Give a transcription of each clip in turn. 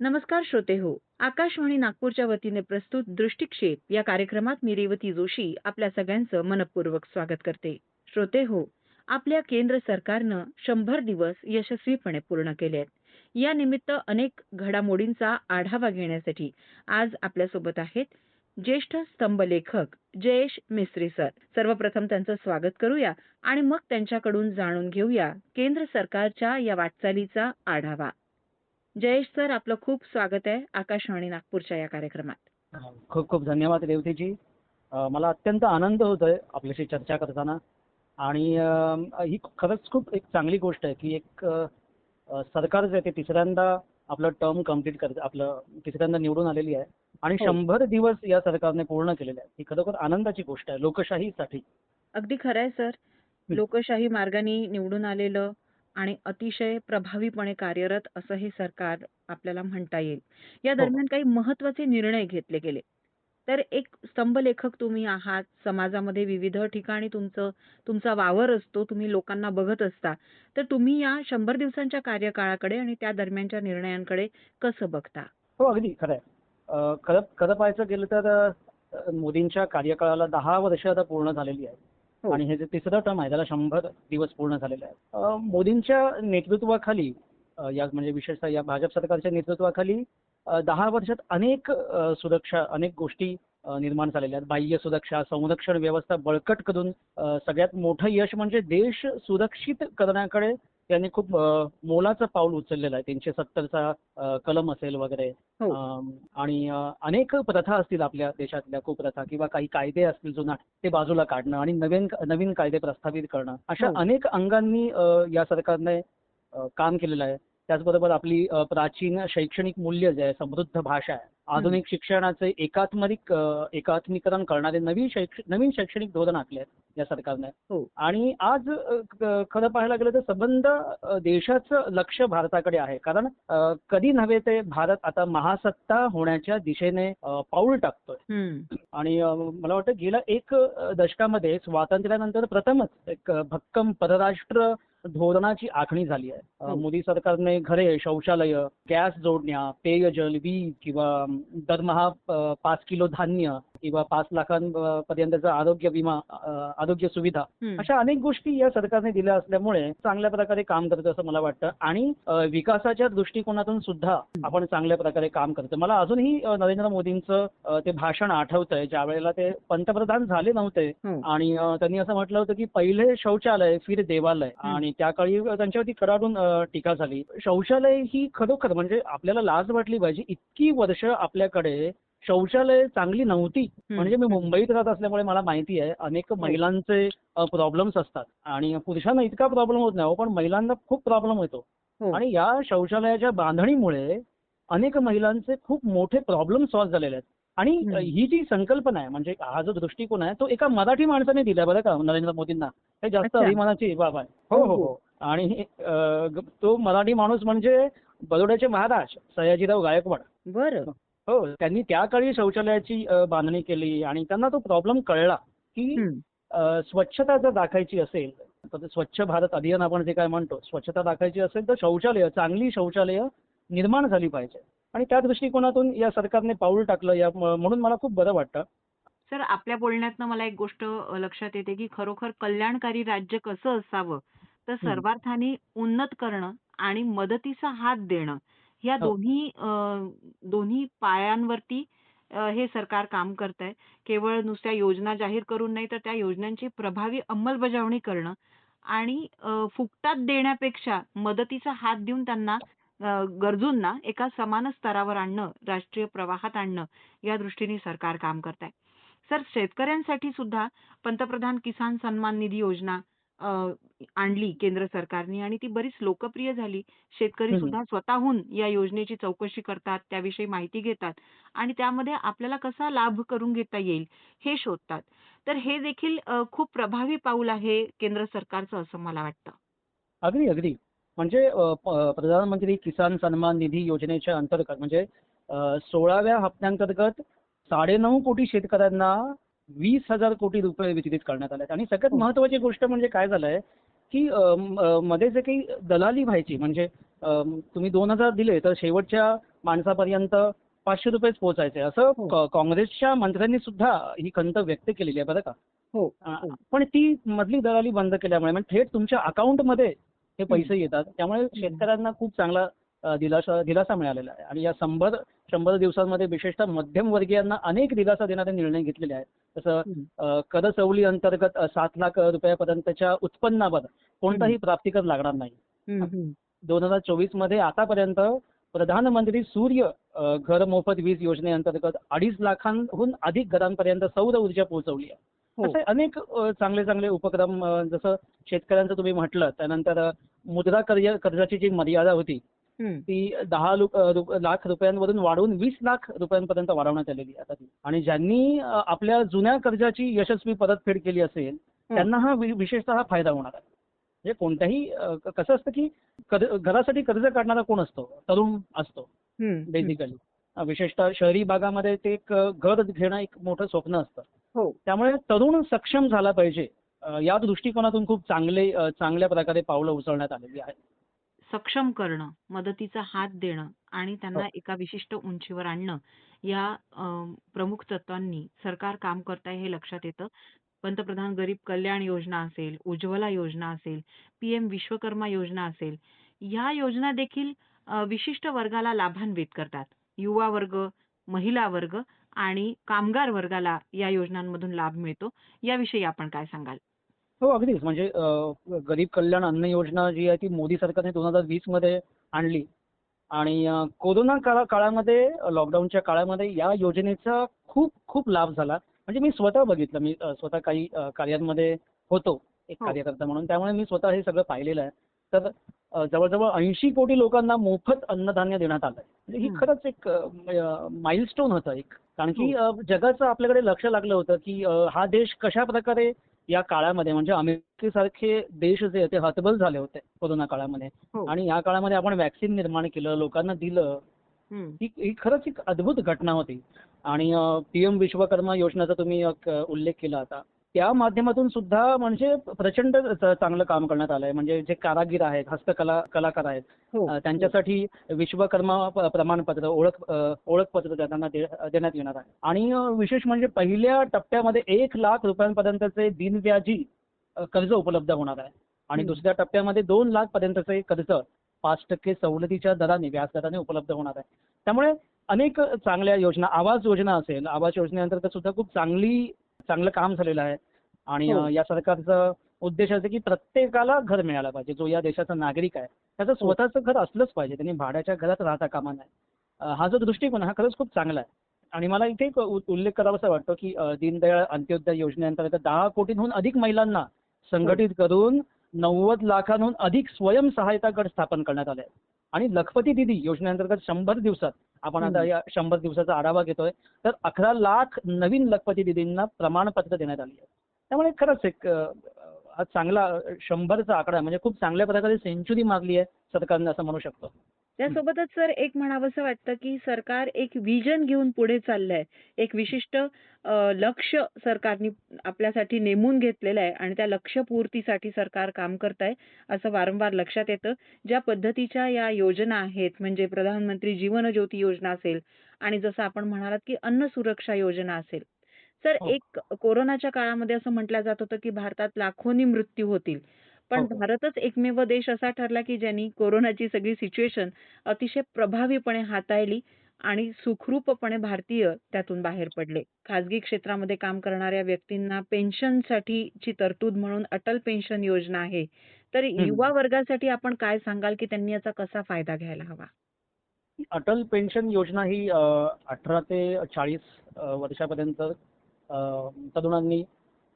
नमस्कार श्रोते हो. आकाशवाणी नागपूरच्या वतीने प्रस्तुत दृष्टिक्षेप या कार्यक्रमात मी रेवती जोशी आपल्या सगळ्यांचं मनपूर्वक स्वागत करते. श्रोते हो आपल्या केंद्र सरकारनं शंभर दिवस यशस्वीपणे पूर्ण केले आहेत या निमित्त अनेक घडामोडींचा आढावा घेण्यासाठी आज आपल्यासोबत आहेत ज्येष्ठ स्तंभलेखक जयेश मिस्त्री सर. सर्वप्रथम त्यांचं स्वागत करूया आणि मग त्यांच्याकडून जाणून घेऊया केंद्र सरकारच्या या वाटचालीचा आढावा. जयेश सर आपलं खूप स्वागत आहे आकाशवाणी नागपूरच्या या कार्यक्रमात. खूप खूप धन्यवाद रेवतीजी. मला अत्यंत आनंद होतोय आपल्याशी चर्चा करताना. आणि ही खरंच खूप एक चांगली गोष्ट आहे की एक सरकार जे आहे ते तिसऱ्यांदा आपलं टर्म कंप्लीट करत आपलं तिसऱ्यांदा निवडून आलेली आहे. आणि हो. शंभर दिवस या सरकारने पूर्ण केलेले आहेत. ही खरोखर आनंदाची गोष्ट आहे. लोकशाहीसाठी. अगदी खरं आहे सर. लोकशाही मार्गाने निवडून आलेलं आणि अतिशय प्रभावीपणे कार्यरत असं हे सरकार आपल्याला म्हणता येईल. या हो. दरम्यान काही महत्त्वाचे निर्णय घेतले गेले. तर एक स्तंभलेखक तुम्ही आहात. समाजामध्ये विविध ठिकाणी तुमचं तुमचा वावर असतो. तुम्ही लोकांना बघत असता. तर तुम्ही या शंभर दिवसांच्या कार्यकाळाकडे आणि त्या दरम्यानच्या निर्णयांकडे कसं बघता? हो अगदी खरं खरं खरं पाहायचं गेलं तर मोदींच्या कार्यकाळाला दहा वर्ष आता पूर्ण झालेली आहेत. हो. आणि हे जे तिसरं टर्म आहे त्याला शंभर दिवस पूर्ण झालेले आहेत. अ, मोदींच्या नेतृत्वाखाली या म्हणजे विशेषतः या भाजप सरकारच्या नेतृत्वाखाली दहा वर्षात अनेक सुरक्षा अनेक गोष्टी निर्माण झालेल्या आहेत. बाह्य सुरक्षा संरक्षण व्यवस्था बळकट करून सगळ्यात मोठं यश म्हणजे देश सुरक्षित करण्याकडे त्यांनी खूप मोलाचं पाऊल उचललेलं आहे. तीनशे सत्तरचा कलम असेल वगैरे. हो. आणि अनेक प्रथा असतील आपल्या देशातल्या कुप्रथा किंवा काही कायदे असतील जुना ते बाजूला काढणं आणि नवीन नवीन कायदे प्रस्थापित करणं. अशा हो. अनेक अंगांनी या सरकारने काम केलेलं आहे. त्याचबरोबर आपली प्राचीन शैक्षणिक मूल्य जे आहे समृद्ध भाषा आहे. आधुनिक शिक्षणाचे एकात्मिक एकात्मीकरण करणारे नवीन शैक्ष नवीन शैक्षणिक धोरण आखले आहेत या सरकारने हो. आणि आज खरं पाहायला गेलं तर संबंध देशाचं लक्ष भारताकडे आहे कारण कधी नव्हे ते भारत आता महासत्ता होण्याच्या दिशेने पाऊल टाकतोय. आणि मला वाटतं गेल्या एक दशकामध्ये स्वातंत्र्यानंतर प्रथमच एक भक्कम परराष्ट्र धोरणाची आखणी झाली आहे. मोदी सरकारने घरे शौचालय गॅस जोडण्या पेयजल वीज किंवा दरमहा पाच किलो धान्य किंवा पाच लाखांपर्यंतचा आरोग्य विमा आरोग्य सुविधा. अशा अनेक गोष्टी या सरकारने दिल्या असल्यामुळे चांगल्या प्रकारे काम करतं असं मला वाटतं आणि विकासाच्या दृष्टिकोनातून सुद्धा आपण चांगल्या प्रकारे काम करतो मला अजूनही नरेंद्र मोदींचं ते भाषण आठवतंय ज्या वेळेला ते पंतप्रधान झाले नव्हते. आणि त्यांनी असं म्हटलं होतं की पहिले शौचालय फिर देवालय. आणि त्या काळी त्यांच्यावरती कडाडून अ, टीका झाली शौचालय ही खरोखर म्हणजे आपल्याला लाज वाटली पाहिजे इतकी वर्ष आपल्याकडे शौचालय चांगली नव्हती. हं. म्हणजे मी मुंबईत राहत असल्यामुळे मला माहिती आहे अनेक महिलांचे प्रॉब्लेम्स असतात. आणि पुरुषांना इतका प्रॉब्लेम होत नाही हो, पण महिलांना खूप प्रॉब्लेम येतो हो. आणि या शौचालयाच्या बांधणीमुळे अनेक महिलांचे खूप मोठे प्रॉब्लेम सॉल्व्ह झालेले आहेत. आणि. ही जी संकल्पना आहे म्हणजे हा जो दृष्टिकोन आहे तो एका मराठी माणसाने दिलाय बरं का नरेंद्र मोदींना. हे जास्त. अभिमानाची बाब आहे. हो हो हो. आणि तो मराठी माणूस म्हणजे बरोड्याचे महाराज सयाजीराव गायकवाड. बरं. हो त्यांनी त्या काळी शौचालयाची बांधणी केली आणि त्यांना तो प्रॉब्लेम कळला की स्वच्छता जर राखायची असेल तर स्वच्छ भारत अभियान आपण जे काय म्हणतो स्वच्छता राखायची असेल तर शौचालय चांगली शौचालय निर्माण झाली पाहिजे. आणि त्या दृष्टिकोनातून या सरकारने पाऊल टाकलं या म्हणून मला खूप बरं वाटतं. सर आपल्या बोलण्यातनं मला एक गोष्ट लक्षात येते की खरोखर कल्याणकारी राज्य कसं असावं तर. सर्वार्थाने उन्नत करणं आणि मदतीचा हात देणं या हो. दोन्ही दोन्ही पायांवरती हे सरकार काम करत आहे केवळ नुसत्या योजना जाहीर करून नाही तर त्या योजनांची प्रभावी अंमलबजावणी करणं आणि फुकटात देण्यापेक्षा मदतीचा हात देऊन त्यांना गरजूंना एका समान स्तरावर आणणं राष्ट्रीय प्रवाहात आणणं या दृष्टीने सरकार काम करत आहे सर शेतकऱ्यांसाठी सुद्धा पंतप्रधान किसान सन्मान निधी योजना आणली केंद्र सरकारने आणि ती बरीच लोकप्रिय झाली. शेतकरी. सुद्धा स्वतःहून या योजनेची चौकशी करतात त्याविषयी माहिती घेतात आणि त्यामध्ये आपल्याला कसा लाभ करून घेता येईल हे शोधतात. तर हे देखील खूप प्रभावी पाऊल आहे केंद्र सरकारचं असं मला वाटतं. अगदी अगदी. म्हणजे प्रधानमंत्री किसान सन्मान निधी योजनेच्या अंतर्गत म्हणजे सोळाव्या हप्त्यांतर्गत साडेनऊ कोटी शेतकऱ्यांना वीस हजार कोटी रुपये वितरित करण्यात आले आणि सगळ्यात हो. महत्वाची गोष्ट म्हणजे काय झालंय की मध्ये जे काही दलाली व्हायची म्हणजे तुम्ही दोन हजार दिले तर शेवटच्या माणसापर्यंत पाचशे रुपयेच पोहोचायचे. असं हो. काँग्रेसच्या मंत्र्यांनी सुद्धा ही खंत व्यक्त केलेली आहे बरं का? हो. हो. पण ती मधली दलाली बंद केल्यामुळे म्हणजे थेट तुमच्या अकाउंटमध्ये हे पैसे येतात. त्यामुळे शेतकऱ्यांना खूप चांगला दिलासा दिलासा मिळालेला आहे. आणि या शंभर शंभर दिवसांमध्ये विशेषतः मध्यमवर्गीयांना अनेक दिलासा देणारे निर्णय घेतलेले आहेत अ, कर सवली अंतर्गत सात लाख रुपयापर्यंतच्या उत्पन्नावर कोणताही प्राप्तिकर लागणार नाही. दोन हजार चोवीसमध्ये आतापर्यंत प्रधानमंत्री सूर्य घर मोफत वीज योजनेअंतर्गत अडीच लाखांहून अधिक घरांपर्यंत सौर ऊर्जा पोहोचवली आहे हो. असे अनेक चांगले चांगले उपक्रम जसं शेतकऱ्यांचं तुम्ही म्हटलं त्यानंतर मुद्रा कर्ज कर्जाची जी मर्यादा होती. ती दहा लाख रुपयांवरून वाढवून वीस लाख रुपयांपर्यंत वाढवण्यात आलेली आहे आता ती. आणि ज्यांनी आपल्या जुन्या कर्जाची यशस्वी परतफेड केली असेल त्यांना हा विशेषतः हा फायदा होणार आहे. म्हणजे कोणत्याही कसं असतं की घरासाठी कर्ज काढणारा कोण असतो? तरुण असतो हम्म. बेसिकली विशेषतः शहरी भागामध्ये ते एक घर घेणं एक मोठं स्वप्न असतं. हो. त्यामुळे तरुण सक्षम झाला पाहिजे. या दृष्टिकोनातून खूप चांगले चांगल्या प्रकारे पावलं उचलण्यात आलेली आहेत. सक्षम करणं मदतीचा हात देणं आणि त्यांना हो. एका विशिष्ट उंचीवर आणणं या अं, प्रमुख तत्वांनी सरकार काम करत आहे हे लक्षात येतं. पंतप्रधान गरीब कल्याण योजना असेल उज्ज्वला योजना असेल पीएम विश्वकर्मा योजना असेल ह्या योजना देखील अं, विशिष्ट वर्गाला लाभान्वित करतात. युवा वर्ग महिला वर्ग आणि कामगार वर्गाला या योजनांमधून लाभ मिळतो. याविषयी आपण काय सांगाल? हो अगदीच. म्हणजे अ, गरीब कल्याण अन्न योजना जी आहे ती मोदी सरकारने दोन हजार वीसमध्ये आणली. आणि अ, कोरोना काळा काळामध्ये लॉकडाऊनच्या काळामध्ये या योजनेचा खूप खूप लाभ झाला. म्हणजे मी स्वतः बघितलं. मी अ, स्वतः काही अ, कार्यांमध्ये होतो एक हो. कार्यकर्ता म्हणून. त्यामुळे मी स्वतः हे सगळं पाहिलेलं आहे. तर अ, जवळजवळ ऐंशी कोटी लोकांना मोफत अन्नधान्य देण्यात आलंय म्हणजे ही हम्म. खरंच एक माइलस्टोन होतं एक. कारण की अ, जगाचं आपल्याकडे लक्ष लागलं होतं की अ, हा देश कशा प्रकारे या काळामध्ये म्हणजे अमेरिकेसारखे देश जे आहे ते हतबल झाले होते कोरोना काळामध्ये हो. आणि या काळामध्ये आपण वॅक्सिन निर्माण केलं लोकांना दिलं. ही ही खरंच एक अद्भुत घटना होती आणि पीएम विश्वकर्मा योजनेचा तुम्ही उल्लेख केला आता त्या माध्यमातून सुद्धा म्हणजे प्रचंड चांगलं काम करण्यात आलंय. म्हणजे जे कारागीर आहेत हस्तकला कलाकार आहेत हो अ, त्यांच्यासाठी विश्वकर्मा प्रमाणपत्र ओळख ओळखपत्र त्यांना देण्यात येणार आहे. आणि विशेष म्हणजे पहिल्या टप्प्यामध्ये एक लाख रुपयांपर्यंतचे दिनव्याजी कर्ज उपलब्ध होणार आहे. आणि. दुसऱ्या टप्प्यामध्ये दोन लाख पर्यंतचे कर्ज पाच टक्के सवलतीच्या दराने व्याज दराने उपलब्ध होणार आहे. त्यामुळे अनेक चांगल्या योजना आवास योजना असेल आवास योजनेअंतर्गत सुद्धा खूप चांगली चांगलं काम झालेलं आहे आणि हो. या सरकारचा उद्देश आहे की प्रत्येकाला घर मिळालं पाहिजे जो या देशाचा नागरिक आहे त्याचं हो. स्वतःचं घर असलंच पाहिजे त्यांनी भाड्याच्या घरात राहता कामा नये अ, हा जो दृष्टिकोन आहे, हा खरंच खूप चांगला आहे आणि मला इथे एक उल्लेख करावासा वाटतो की दीनदयाळ अंत्योदय योजनेअंतर्गत दहा कोटींहून अधिक महिलांना संघटित करून नव्वद लाखांहून अधिक स्वयंसहायता गट स्थापन करण्यात आले. आणि लखपती दिदी योजनेअंतर्गत शंभर दिवसात आपण आता. या शंभर दिवसाचा आढावा घेतोय तर अकरा लाख नवीन लखपती दिदींना प्रमाणपत्र देण्यात आली आहे त्यामुळे खरंच एक हा चांगला शंभरचा आकडा. म्हणजे खूप चांगल्या प्रकारे सेंचुरी मारली आहे सरकारने असं म्हणू शकतो त्यासोबतच सर एक म्हणावंसं वाटतं की सरकार एक विजन घेऊन पुढे चाललंय. एक विशिष्ट अ, लक्ष सरकारने आपल्यासाठी नेमून घेतलेलं आहे आणि त्या लक्ष्यपूर्तीसाठी सरकार काम करत आहे असं वारंवार लक्षात येतं. ज्या पद्धतीच्या या योजना आहेत म्हणजे प्रधानमंत्री जीवन ज्योती योजना असेल आणि जसं आपण म्हणालात की अन्न सुरक्षा योजना असेल. सर हो. एक कोरोनाच्या काळामध्ये असं म्हटलं जात होतं की भारतात लाखोनी मृत्यू होतील. पण हो. भारतच एकमेव देश असा ठरला की ज्यांनी कोरोनाची सगळी सिच्युएशन अतिशय प्रभावीपणे हाताळली आणि सुखरूपपणे भारतीय त्यातून बाहेर पडले खाजगी क्षेत्रामध्ये काम करणाऱ्या व्यक्तींना पेन्शनसाठीची तरतूद म्हणून अटल पेन्शन योजना आहे तर. युवा वर्गासाठी आपण काय सांगाल की त्यांनी याचा कसा फायदा घ्यायला हवा अटल पेन्शन योजना ही अठरा ते चाळीस वर्षापर्यंत तरुणांनी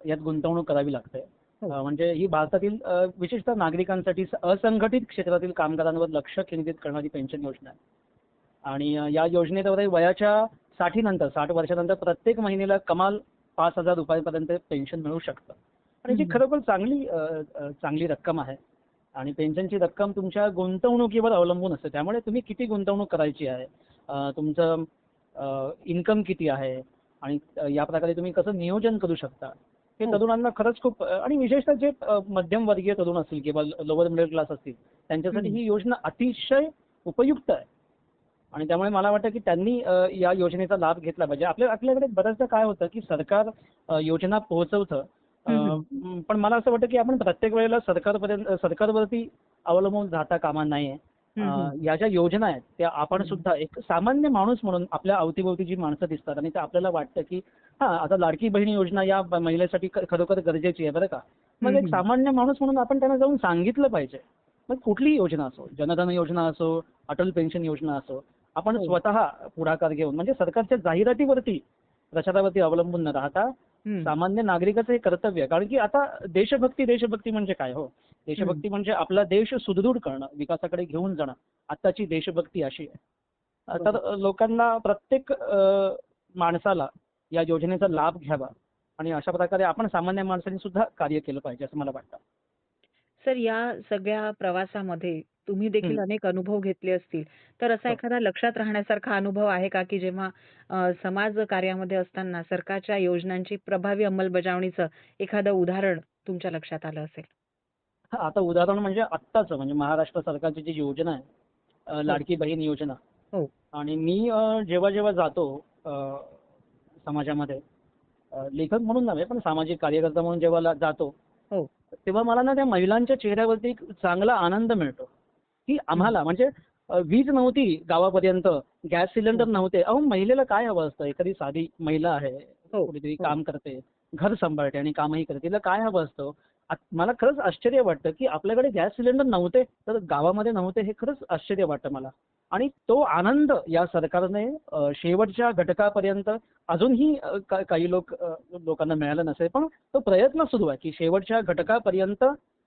यात गुंतवणूक करावी लागते म्हणजे ही भारतातील विशेषतः नागरिकांसाठी असंघटित क्षेत्रातील कामगारांवर लक्ष केंद्रित करणारी पेन्शन योजना आहे. आणि या योजनेद्वारे वयाच्या साठीनंतर साठ वर्षानंतर प्रत्येक महिन्याला कमाल पाच हजार रुपयांपर्यंत पेन्शन मिळू शकतं. आणि जी. खरोखर चांगली चांगली रक्कम आहे आणि पेन्शनची रक्कम तुमच्या गुंतवणुकीवर अवलंबून असते त्यामुळे तुम्ही किती गुंतवणूक करायची आहे? तुमचं इन्कम किती आहे? आणि या प्रकारे तुम्ही कसं नियोजन करू शकता? हे हो. तरुणांना खरंच खूप आणि विशेषतः जे अ, मध्यमवर्गीय तरुण असतील किंवा लोअर मिडल क्लास असतील त्यांच्यासाठी. ही योजना अतिशय उपयुक्त आहे आणि त्यामुळे मला वाटतं की त्यांनी या योजनेचा लाभ घेतला पाहिजे आपल्या आपल्याकडे बऱ्याचदा काय होतं की सरकार योजना पोहोचवतं पण मला असं वाटतं की आपण प्रत्येक वेळेला सरकारपर्यंत सरकारवरती अवलंबून राहता कामा नाहीये या ज्या योजना आहेत त्या आपण. सुद्धा एक सामान्य माणूस म्हणून आपल्या अवतीभोवती जी माणसं दिसतात आणि ते आपल्याला वाटतं की हा आता लाडकी बहीण योजना या महिलेसाठी खरोखर गरजेची आहे बरं का? मग एक. सामान्य माणूस म्हणून आपण त्यांना जाऊन सांगितलं पाहिजे. मग कुठलीही योजना असो जनधन योजना असो अटल पेन्शन योजना असो आपण हो. स्वतः पुढाकार घेऊन म्हणजे सरकारच्या जाहिरातीवरती प्रचारावरती अवलंबून न राहता. सामान्य नागरिकाचं हे कर्तव्य आहे. कारण की आता देशभक्ती देशभक्ती म्हणजे काय हो? देशभक्ती म्हणजे आपला देश सुदृढ करणं विकासाकडे घेऊन जाणं आत्ताची देशभक्ती अशी आहे. तर लोकांना प्रत्येक माणसाला या योजनेचा लाभ घ्यावा आणि अशा प्रकारे आपण सामान्य माणसांनी सुद्धा कार्य केलं पाहिजे असं मला वाटतं सर या सगळ्या प्रवासामध्ये तुम्ही देखील हम्म. अनेक अनुभव घेतले असतील तर असा हो. एखादा लक्षात राहण्यासारखा अनुभव आहे का की जेव्हा अ, समाज कार्यामध्ये असताना सरकारच्या योजनांची प्रभावी अंमलबजावणीचं एखादं उदाहरण तुमच्या लक्षात आलं असेल हा, आता उदाहरण म्हणजे आत्ताच म्हणजे महाराष्ट्र सरकारची जी योजना आहे अ, लाडकी बहीण योजना हो. आणि मी अ, जेव्हा जेव्हा जातो समाजामध्ये लेखक म्हणून नव्हे पण सामाजिक कार्यकर्ता म्हणून जेव्हा जातो हो. तेव्हा मला ना त्या महिलांच्या चेहऱ्यावरती एक चांगला आनंद मिळतो की आम्हाला म्हणजे वीज नव्हती गावापर्यंत गॅस सिलेंडर हो. नव्हते अहो महिलेला काय हवं असतं एखादी साधी महिला आहे हो. कुठेतरी. काम करते घर सांभाळते आणि कामही करते तिला काय हवं असतं मला खरंच आश्चर्य वाटतं की आपल्याकडे गॅस सिलेंडर नव्हते तर गावामध्ये नव्हते हे खरंच आश्चर्य वाटतं मला. आणि तो आनंद या सरकारने शेवटच्या घटकापर्यंत अजूनही काही लोक लोकांना मिळाला नसेल पण तो प्रयत्न सुरू आहे की शेवटच्या घटकापर्यंत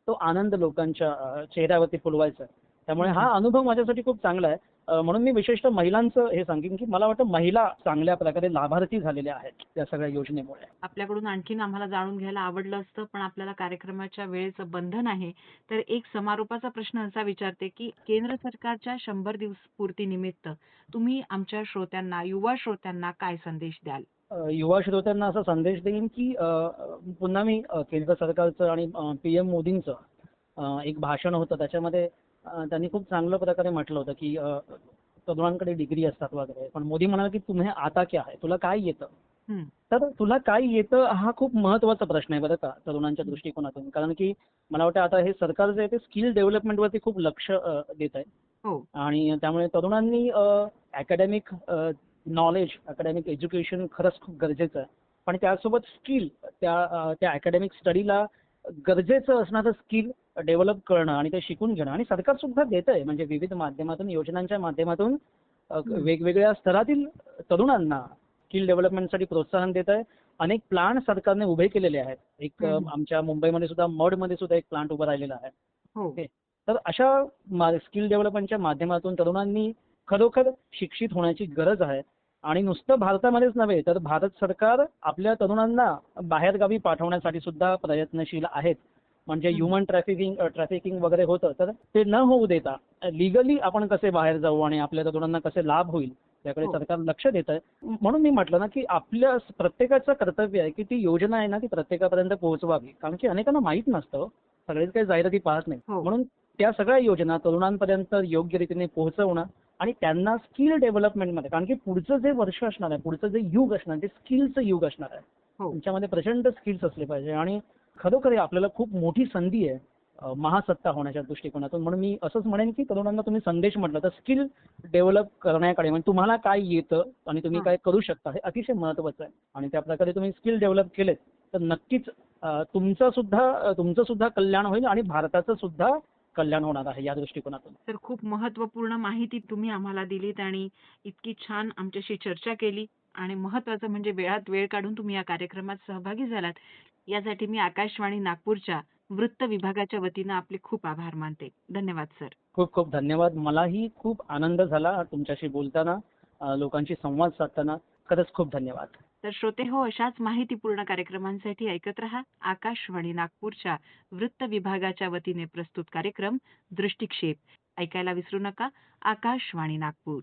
तो आनंद लोकांच्या चेहऱ्यावरती फुलवायचा. त्यामुळे हा अनुभव माझ्यासाठी खूप चांगला आहे. म्हणून मी विशेषतः महिलांचं हे सांगेन की मला वाटतं महिला चांगल्या प्रकारे लाभार्थी झालेल्या आहेत या सगळ्या योजनेमुळे. आपल्याकडून आणखीन आम्हाला जाणून घ्यायला आवडलं असतं पण आपल्याला कार्यक्रमाच्या वेळेचं बंधन आहे. तर एक समारोपाचा प्रश्न असा विचारते की केंद्र सरकारच्या शंभर दिवस पूर्ती निमित्त तुम्ही आमच्या श्रोत्यांना युवा श्रोत्यांना काय संदेश द्याल? युवा श्रोत्यांना असा संदेश देईन की पुन्हा मी केंद्र सरकारचं आणि पी एम मोदींचं एक भाषण होतं. त्याच्यामध्ये त्यांनी खूप चांगल्या प्रकारे म्हटलं होतं की तरुणांकडे डिग्री असतात वगैरे. पण मोदी म्हणाले की तुम्ही आता क्या आहे तुला काय येतं. तर तुला काय येतं हा खूप महत्त्वाचा प्रश्न आहे बरं का तरुणांच्या दृष्टिकोनातून. कारण की मला वाटतं आता हे सरकार जे आहे ते स्किल डेव्हलपमेंटवरती खूप लक्ष देत आहे. हो. आणि त्यामुळे तरुणांनी अकॅडमिक नॉलेज अकॅडमिक एज्युकेशन खरंच खूप गरजेचं आहे. पण त्यासोबत स्किल त्या त्या अकॅडमिक स्टडीला गरजेचं असणारं स्किल डेव्हलप करणं आणि ते शिकून घेणं. आणि सरकार सुद्धा देत आहे म्हणजे विविध माध्यमातून योजनांच्या माध्यमातून. वेगवेगळ्या स्तरातील तरुणांना स्किल डेव्हलपमेंटसाठी प्रोत्साहन देत आहे अनेक प्लांट सरकारने उभे केलेले आहेत. एक. आमच्या मुंबईमध्ये सुद्धा मडमध्ये सुद्धा एक प्लांट उभा राहिलेला आहे. हो. ओके. तर अशा स्किल डेव्हलपमेंटच्या माध्यमातून तरुणांनी खरोखर शिक्षित होण्याची गरज आहे. आणि नुसतं भारतामध्येच नव्हे तर भारत सरकार आपल्या तरुणांना बाहेरगावी पाठवण्यासाठी सुद्धा प्रयत्नशील आहेत. म्हणजे. ह्युमन ट्रॅफिकिंग ट्रॅफिकिंग वगैरे होतं तर ते न होऊ देता लिगली आपण कसे बाहेर जाऊ आणि आपल्या तरुणांना कसे लाभ होईल त्याकडे हो. सरकार लक्ष देत आहे म्हणून मी म्हटलं ना की आपल्या प्रत्येकाचं कर्तव्य आहे की ती योजना आहे ना ती प्रत्येकापर्यंत पोहोचवावी कारण की अनेकांना माहीत नसतं. सगळेच काही जाहिराती पाहत नाही हो. म्हणून त्या सगळ्या योजना तरुणांपर्यंत योग्य रीतीने पोहोचवणं आणि त्यांना स्किल डेव्हलपमेंटमध्ये कारण की पुढचं जे वर्ष असणार आहे पुढचं जे युग असणार आहे ते स्किलचं युग असणार आहे हो तुमच्यामध्ये प्रचंड स्किल्स असले पाहिजे आणि खरोखर आपल्याला खूप मोठी संधी आहे महासत्ता होण्याच्या दृष्टिकोनातून. म्हणून मी असंच म्हणेन की तरुणांना तुम्ही संदेश म्हटलं तर स्किल डेव्हलप करण्याकडे म्हणजे तुम्हाला काय येतं आणि तुम्ही. काय करू शकता हे अतिशय महत्वाचं आहे. आणि त्या प्रकारे तुम्ही स्किल डेव्हलप केलेत तर नक्कीच तुमचं सुद्धा तुमचं सुद्धा कल्याण होईल आणि भारताचं सुद्धा कल्याण होणार आहे या दृष्टिकोनातून. तर खूप महत्त्वपूर्ण माहिती तुम्ही आम्हाला दिलीत आणि इतकी छान आमच्याशी चर्चा केली. आणि महत्त्वाचं म्हणजे वेळात वेळ काढून तुम्ही या कार्यक्रमात सहभागी झालात. यासाठी मी आकाशवाणी नागपूरच्या वृत्त विभागाच्या वतीनं आपले खूप आभार मानते. धन्यवाद सर. खूप खूप धन्यवाद. मलाही खूप आनंद झाला तुमच्याशी बोलताना लोकांशी संवाद साधताना. खरंच खूप धन्यवाद. तर श्रोते हो अशाच माहितीपूर्ण कार्यक्रमांसाठी ऐकत रहा आकाशवाणी नागपूरच्या वृत्त विभागाच्या वतीने प्रस्तुत कार्यक्रम दृष्टिक्षेप. ऐकायला विसरू नका. आकाशवाणी नागपूर.